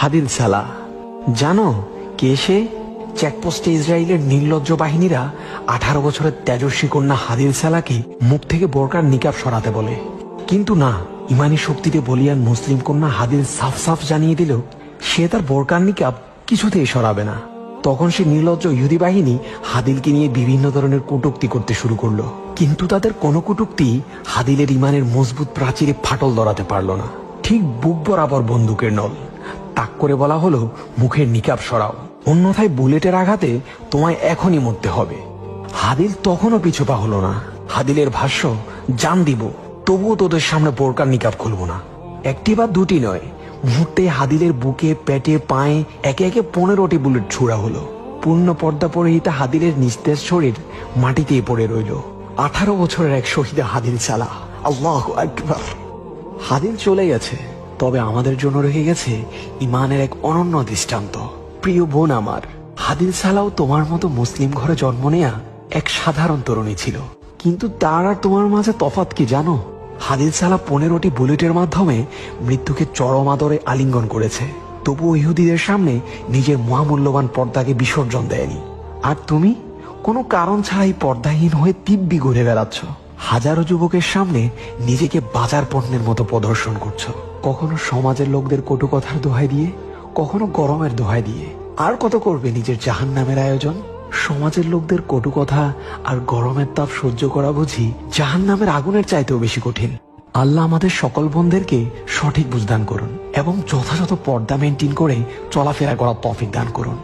হাদিল সালা। জানো কে সে? চেকপোস্টে ইসরায়েলের নির্লজ্জ বাহিনীরা আঠারো বছরের তেজস্বী কন্যা হাদিল সালাকে মুখ থেকে বোরকার নিকাব সরাতে বলে। কিন্তু না, ইমানি শক্তিতে বলিয়ান মুসলিম কন্যা হাদিল সাফ সাফ জানিয়ে দিল, সে তার বোরকার নিকাব কিছুতেই সরাবে না। তখন সে নির্লজ্জ ইহুদি বাহিনী হাদিলকে নিয়ে বিভিন্ন ধরনের কটুক্তি করতে শুরু করল। কিন্তু তাদের কোনো কটুক্তি হাদিলের ইমানের মজবুত প্রাচীরে ফাটল ধরাতে পারল না। ঠিক বুক বরাবর বন্দুকের নল। তাক করে বলা হলো, মুখের নিকাব সরাও। অন্যথায় বুলেটের আঘাতে তোমায় এখনই মরতে হবে। হাদিল তখনও পিছু পা হলো না। হাদিলের ভাষ্য, জান দিব, তবুও তোদের সামনে বোরকার নিকাব খুলবো না। একটি বা দুটি নয়, মুহূর্তে হাদিলের বুকে, পেটে, পায়ে একে একে পনেরোটি বুলেট ছুড়া হলো। পূর্ণ পর্দা পরিহিতা হাদিলের নিস্তেজ শরীর মাটিতেই পড়ে রইল। আঠারো বছরের এক শহীদা হাদিল চালা আল্লাহ আকবার। হাদিল চলে গেছে। তবে আমাদের জন্য রেখে গেছে ইমানের এক অনন্য দৃষ্টান্ত। প্রিয় বোন আমার হাদিল সালাও তোমার মতো মুসলিম ঘরে জন্ম নেয়া এক সাধারণ তরুণী ছিল। কিন্তু তার আর তোমার মাঝে তফাৎ কি জানো? হাদিল সালা পনেরোটি বুলেটের মাধ্যমে মৃত্যুকে চরম আদরে আলিঙ্গন করেছে। তবুও ইহুদিদের সামনে নিজের মহামূল্যবান পর্দাকে বিসর্জন দেয়নি। আর তুমি? কোনো কারণ ছাড়াই পর্দাহীন হয়ে দিব্যি ঘুরে বেড়াচ্ছ। হাজারো যুবকের সামনে নিজেকে বাজার পণ্যের মতো প্রদর্শন করছ। কখনো সমাজের লোকদের কটু কথার দোহাই দিয়ে, কখনো গরমের দোহাই দিয়ে। আর কত করবে নিজের জাহান নামের আয়োজন? সমাজের লোকদের কটু কথা আর গরমের তাপ সহ্য করা বুঝি জাহান নামের আগুনের চাইতেও বেশি কঠিন। আল্লাহ আমাদের সকল বোনদেরকে সঠিক বুঝদান করুন এবং যথাযথ পর্দা মেনটেন করে চলাফেরা করার তফিক দান করুন।